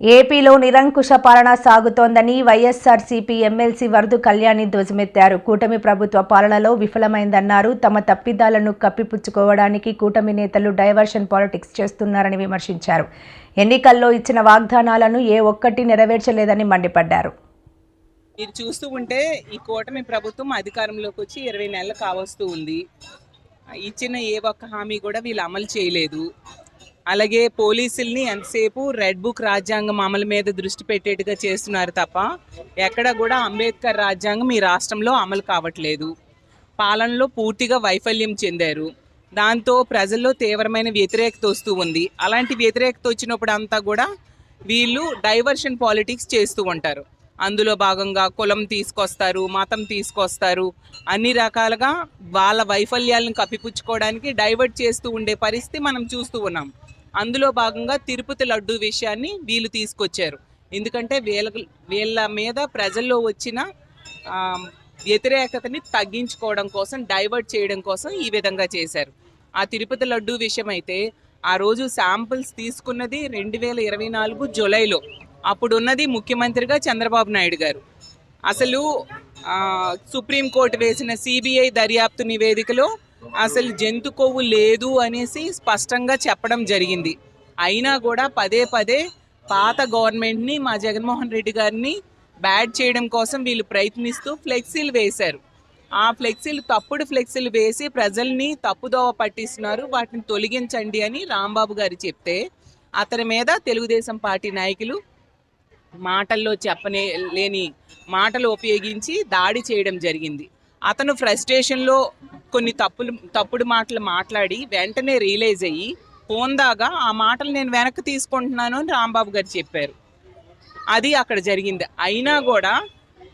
ఏపీలో నిరంకుశ పాలన సాగుతోందని వైఎస్ఆర్సీపీ ఎమ్మెల్సీ వరదు కళ్యాణి ధ్వజమెత్తారు. కూటమి ప్రభుత్వ పాలనలో విఫలమైందన్నారు. తమ తప్పిదాలను కప్పిపుచ్చుకోవడానికి కూటమి నేతలు డైవర్షన్ పాలిటిక్స్ చేస్తున్నారని విమర్శించారు. ఎన్నికల్లో ఇచ్చిన వాగ్దానాలను ఏ ఒక్కటి నెరవేర్చలేదని మండిపడ్డారు. మీరు చూస్తూ ఉంటే ఈ కూటమి ప్రభుత్వం అధికారంలోకి వచ్చి ఇరవై నెలలు కావస్తూ ఉంది. ఇచ్చిన ఏ ఒక్క హామీ కూడా వీళ్ళు అమలు చేయలేదు. అలాగే పోలీసుల్ని ఎంతసేపు రెడ్ బుక్ రాజ్యాంగం అమలు మీద దృష్టి పెట్టేట్టుగా చేస్తున్నారు తప్ప ఎక్కడ కూడా అంబేద్కర్ రాజ్యాంగం ఈ రాష్ట్రంలో అమలు కావట్లేదు. పాలనలో పూర్తిగా వైఫల్యం చెందారు. దాంతో ప్రజల్లో తీవ్రమైన వ్యతిరేకత వస్తూ ఉంది. అలాంటి వ్యతిరేకత వచ్చినప్పుడు అంతా కూడా వీళ్ళు డైవర్షన్ పాలిటిక్స్ చేస్తూ ఉంటారు. అందులో భాగంగా కులం తీసుకొస్తారు మతం తీసుకొస్తారు అన్ని రకాలుగా వాళ్ళ వైఫల్యాలను కప్పిపుచ్చుకోవడానికి డైవర్ట్ చేస్తూ ఉండే పరిస్థితి మనం చూస్తూ ఉన్నాం. అందులో భాగంగా తిరుపతి లడ్డు విషయాన్ని వీళ్ళు తీసుకొచ్చారు. ఎందుకంటే వీళ్ళ వీళ్ళ మీద ప్రజల్లో వచ్చిన వ్యతిరేకతని తగ్గించుకోవడం కోసం డైవర్ట్ చేయడం కోసం ఈ విధంగా చేశారు. ఆ తిరుపతి లడ్డు విషయం అయితే ఆ రోజు శాంపిల్స్ తీసుకున్నది రెండు వేల ఇరవై నాలుగు జూలైలో. అప్పుడున్నది ముఖ్యమంత్రిగా చంద్రబాబు నాయుడు గారు. అసలు సుప్రీంకోర్టు వేసిన సిబిఐ దర్యాప్తు నివేదికలో అసలు జంతు కొవ్వు లేదు అనేసి స్పష్టంగా చెప్పడం జరిగింది. అయినా కూడా పదే పదే పాత గవర్నమెంట్ని మా జగన్మోహన్ రెడ్డి గారిని బ్యాడ్ చేయడం కోసం వీళ్ళు ప్రయత్నిస్తూ ఫ్లెక్సీలు వేశారు. ఆ ఫ్లెక్సీలు తప్పుడు ఫ్లెక్సీలు వేసి ప్రజల్ని తప్పుదోవ పట్టిస్తున్నారు. వాటిని తొలగించండి అని రాంబాబు గారు చెప్తే అతని మీద తెలుగుదేశం పార్టీ నాయకులు మాటల్లో చెప్పనే లేని మాటలు ఉపయోగించి దాడి చేయడం జరిగింది. అతను ఫ్రస్ట్రేషన్లో కొన్ని తప్పులు తప్పుడు మాటలు మాట్లాడి వెంటనే రియలైజ్ అయ్యి పోందాగా ఆ మాటలు నేను వెనక్కి తీసుకుంటున్నాను అని రాంబాబు గారు చెప్పారు. అది అక్కడ జరిగింది. అయినా కూడా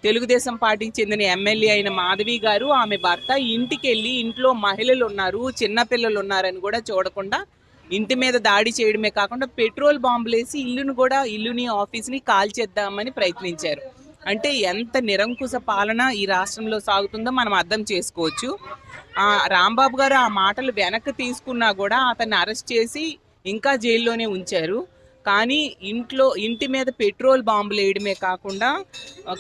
తెలుగుదేశం పార్టీకి చెందిన ఎమ్మెల్యే అయిన మాధవి గారు ఆమె భర్త ఇంటికి వెళ్ళి ఇంట్లో మహిళలు ఉన్నారు చిన్నపిల్లలు ఉన్నారని కూడా చూడకుండా ఇంటి మీద దాడి చేయడమే కాకుండా పెట్రోల్ బాంబులేసి ఇల్లును కూడా ఇల్లుని ఆఫీస్ని కాల్చేద్దామని ప్రయత్నించారు. అంటే ఎంత నిరంకుశ పాలన ఈ రాష్ట్రంలో సాగుతుందో మనం అర్థం చేసుకోవచ్చు. రాంబాబు గారు ఆ మాటలు వెనక్కి తీసుకున్నా కూడా అతన్ని అరెస్ట్ చేసి ఇంకా జైల్లోనే ఉంచారు. కానీ ఇంట్లో ఇంటి మీద పెట్రోల్ బాంబులు వేయడమే కాకుండా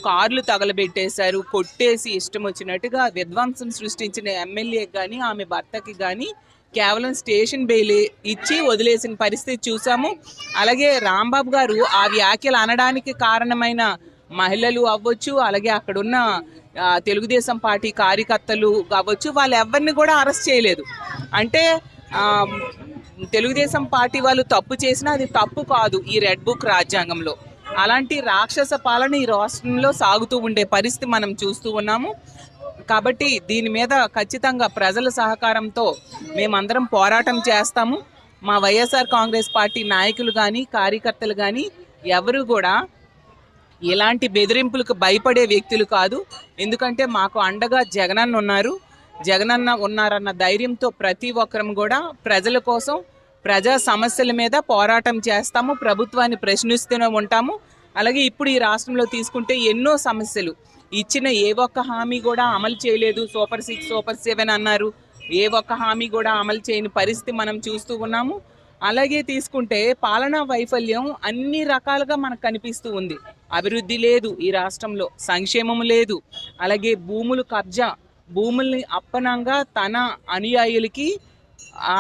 కార్లు తగలబెట్టేశారు కొట్టేసి ఇష్టం వచ్చినట్టుగా విధ్వంసం సృష్టించిన ఎమ్మెల్యే కానీ ఆమె భర్తకి కానీ కేవలం స్టేషన్ బెయిల్ ఇచ్చి వదిలేసిన పరిస్థితి చూసాము. అలాగే రాంబాబు గారు ఆ వ్యాఖ్యలు అనడానికి కారణమైన మహిళలు అవ్వచ్చు అలాగే అక్కడున్న తెలుగుదేశం పార్టీ కార్యకర్తలు కావచ్చు వాళ్ళు ఎవరిని కూడా అరెస్ట్ చేయలేదు. అంటే తెలుగుదేశం పార్టీ వాళ్ళు తప్పు చేసినా అది తప్పు కాదు ఈ రెడ్ బుక్ రాజ్యాంగంలో. అలాంటి రాక్షస పాలన ఈ రాష్ట్రంలో సాగుతూ ఉండే పరిస్థితి మనం చూస్తూ ఉన్నాము. కాబట్టి దీని మీద ఖచ్చితంగా ప్రజల సహకారంతో మేమందరం పోరాటం చేస్తాము. మా వైఎస్ఆర్ కాంగ్రెస్ పార్టీ నాయకులు కానీ కార్యకర్తలు కానీ ఎవరు కూడా ఎలాంటి బెదిరింపులకు భయపడే వ్యక్తులు కాదు. ఎందుకంటే మాకు అండగా జగనన్న ఉన్నారు. జగనన్న ఉన్నారన్న ధైర్యంతో ప్రతి ఒక్కరం కూడా ప్రజల కోసం ప్రజా సమస్యల మీద పోరాటం చేస్తాము. ప్రభుత్వాన్ని ప్రశ్నిస్తూనే ఉంటాము. అలాగే ఇప్పుడు ఈ రాష్ట్రంలో తీసుకుంటే ఎన్నో సమస్యలు. ఇచ్చిన ఏ ఒక్క హామీ కూడా అమలు చేయలేదు. సూపర్ సిక్స్ సూపర్ సెవెన్ అన్నారు. ఏ ఒక్క హామీ కూడా అమలు చేయని పరిస్థితి మనం చూస్తూ ఉన్నాము. అలాగే తీసుకుంటే పాలనా వైఫల్యం అన్ని రకాలుగా మనకు కనిపిస్తూ ఉంది. అభివృద్ధి లేదు ఈ రాష్ట్రంలో సంక్షేమం లేదు. అలాగే భూములు కబ్జా భూముల్ని అప్పనంగా తన అనుయాయులకి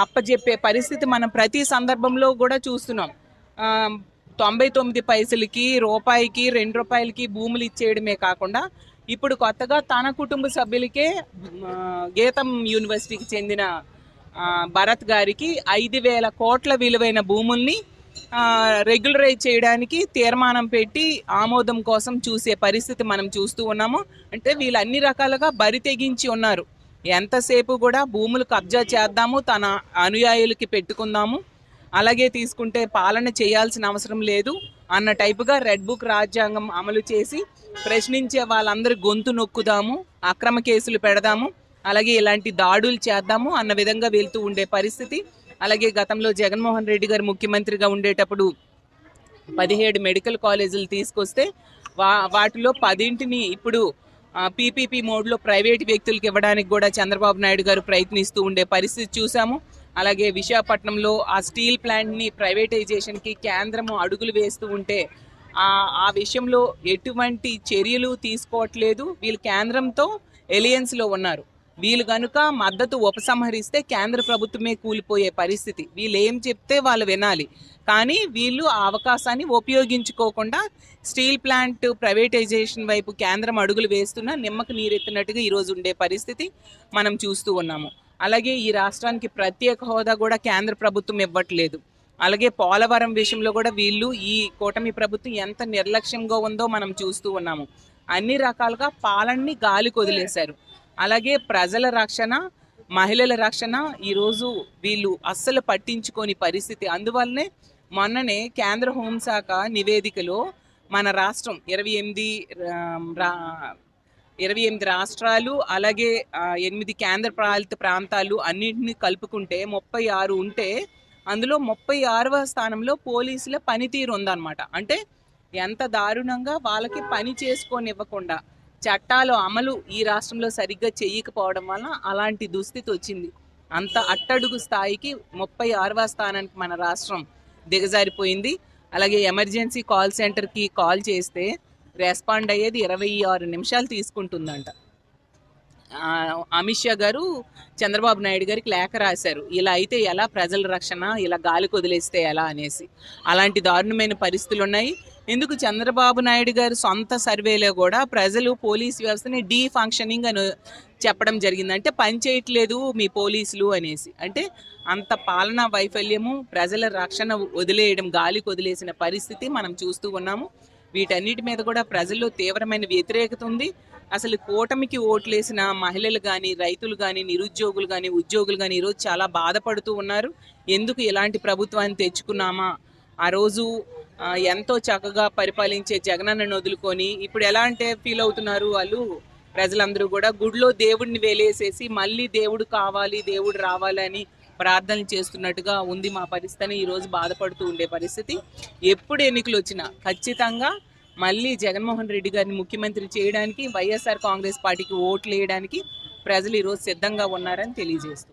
అప్పజెప్పే పరిస్థితి మనం ప్రతి సందర్భంలో కూడా చూస్తున్నాం. తొంభై తొమ్మిది పైసలకి రూపాయికి రెండు రూపాయలకి భూములు ఇచ్చేయడమే కాకుండా ఇప్పుడు కొత్తగా తన కుటుంబ సభ్యులకే గీతం యూనివర్సిటీకి చెందిన భరత్ గారికి ఐదు వేల కోట్ల విలువైన భూముల్ని రెగ్యులరైజ్ చేయడానికి తీర్మానం పెట్టి ఆమోదం కోసం చూసే పరిస్థితి మనం చూస్తూ ఉన్నాము. అంటే వీళ్ళు అన్ని రకాలుగా బరి తెగించి ఉన్నారు. ఎంతసేపు కూడా భూములు కబ్జా చేద్దాము తన అనుయాయులకి పెట్టుకుందాము అలాగే తీసుకుంటే పాలన చేయాల్సిన అవసరం లేదు అన్న టైపుగా రెడ్ బుక్ రాజ్యాంగం అమలు చేసి ప్రశ్నించే వాళ్ళందరి గొంతు నొక్కుదాము అక్రమ కేసులు పెడదాము అలాగే ఇలాంటి దాడులు చేద్దాము అన్న విధంగా వెళ్తూ ఉండే పరిస్థితి. అలాగే గతంలో జగన్మోహన్ రెడ్డి గారు ముఖ్యమంత్రిగా ఉండేటప్పుడు పదిహేడు మెడికల్ కాలేజీలు తీసుకొస్తే వా వాటిలో పదింటిని ఇప్పుడు పీపీపీ మోడ్లో ప్రైవేట్ వ్యక్తులకు ఇవ్వడానికి కూడా చంద్రబాబు నాయుడు గారు ప్రయత్నిస్తూ ఉండే పరిస్థితి చూసాము. అలాగే విశాఖపట్నంలో ఆ స్టీల్ ప్లాంట్ని ప్రైవేటైజేషన్కి కేంద్రము అడుగులు వేస్తూ ఉంటే ఆ ఆ విషయంలో ఎటువంటి చర్యలు తీసుకోవట్లేదు. వీళ్ళు కేంద్రంతో ఎలియన్స్లో ఉన్నారు. వీళ్ళు కనుక మద్దతు ఉపసంహరిస్తే కేంద్ర ప్రభుత్వమే కూలిపోయే పరిస్థితి. వీళ్ళు ఏం చెప్తే వాళ్ళు వినాలి. కానీ వీళ్ళు ఆ అవకాశాన్ని ఉపయోగించుకోకుండా స్టీల్ ప్లాంట్ ప్రైవేటైజేషన్ వైపు కేంద్రం అడుగులు వేస్తున్న నిమ్మకు నీరెత్తినట్టుగా ఈరోజు ఉండే పరిస్థితి మనం చూస్తూ ఉన్నాము. అలాగే ఈ రాష్ట్రానికి ప్రత్యేక హోదా కూడా కేంద్ర ప్రభుత్వం ఇవ్వట్లేదు. అలాగే పోలవరం విషయంలో కూడా వీళ్ళు ఈ కూటమి ప్రభుత్వం ఎంత నిర్లక్ష్యంగా ఉందో మనం చూస్తూ ఉన్నాము. అన్ని రకాలుగా పాలనని గాలికి వదిలేశారు. అలాగే ప్రజల రక్షణ మహిళల రక్షణ ఈరోజు వీళ్ళు అస్సలు పట్టించుకోని పరిస్థితి. అందువల్లనే మొన్ననే కేంద్ర హోంశాఖ నివేదికలో మన రాష్ట్రం ఇరవై ఎనిమిది ఇరవై ఎనిమిది రాష్ట్రాలు అలాగే ఎనిమిది కేంద్ర పాలిత ప్రాంతాలు అన్నింటినీ కలుపుకుంటే ముప్పై ఆరు ఉంటే అందులో ముప్పై ఆరవ స్థానంలో పోలీసుల పనితీరు ఉందన్నమాట. అంటే ఎంత దారుణంగా వాళ్ళకి పని చేసుకొని ఇవ్వకుండా చట్టాలు అమలు ఈ రాష్ట్రంలో సరిగ్గా చేయకపోవడం వల్ల అలాంటి దుస్థితి వచ్చింది. అంత అట్టడుగు స్థాయికి ముప్పై ఆరవ స్థానానికి మన రాష్ట్రం దిగజారిపోయింది. అలాగే ఎమర్జెన్సీ కాల్ సెంటర్కి కాల్ చేస్తే రెస్పాండ్ అయ్యేది ఇరవై ఆరు నిమిషాలు తీసుకుంటుందంట. అమిత్ షా గారు చంద్రబాబు నాయుడు గారికి లేఖ రాశారు. ఇలా అయితే ఎలా ప్రజల రక్షణ ఇలా గాలి వదిలేస్తే ఎలా అనేసి. అలాంటి దారుణమైన పరిస్థితులు ఉన్నాయి ఎందుకు చంద్రబాబు నాయుడు గారు సొంత సర్వేలో కూడా ప్రజలు పోలీస్ వ్యవస్థని డీ ఫంక్షనింగ్ అని చెప్పడం జరిగింది. అంటే పనిచేయట్లేదు మీ పోలీసులు అనేసి. అంటే అంత పాలనా వైఫల్యము ప్రజల రక్షణ వదిలేయడం గాలికి వదిలేసిన పరిస్థితి మనం చూస్తూ ఉన్నాము. వీటన్నిటి మీద కూడా ప్రజల్లో తీవ్రమైన వ్యతిరేకత ఉంది. అసలు కూటమికి ఓట్లేసిన మహిళలు కానీ రైతులు కానీ నిరుద్యోగులు కానీ ఉద్యోగులు కానీ ఈరోజు చాలా బాధపడుతూ ఉన్నారు. ఎందుకు ఇలాంటి ప్రభుత్వాన్ని తెచ్చుకున్నామా? ఆ రోజు ఎంతో చక్కగా పరిపాలించే జగనన్నను వదులుకొని ఇప్పుడు ఎలా అంటే ఫీల్ అవుతున్నారు వాళ్ళు? ప్రజలందరూ కూడా గుడిలో దేవుడిని వేలేసేసి మళ్ళీ దేవుడు కావాలి దేవుడు రావాలని ప్రార్థనలు చేస్తున్నట్టుగా ఉంది మా పరిస్థితి. ఈరోజు బాధపడుతూ ఉండే పరిస్థితి. ఎప్పుడు ఎన్నికలు వచ్చినా ఖచ్చితంగా మళ్ళీ జగన్మోహన్ రెడ్డి గారిని ముఖ్యమంత్రి చేయడానికి వైఎస్ఆర్ కాంగ్రెస్ పార్టీకి ఓట్లు వేయడానికి ప్రజలు ఈరోజు సిద్ధంగా ఉన్నారని తెలియజేస్తుంది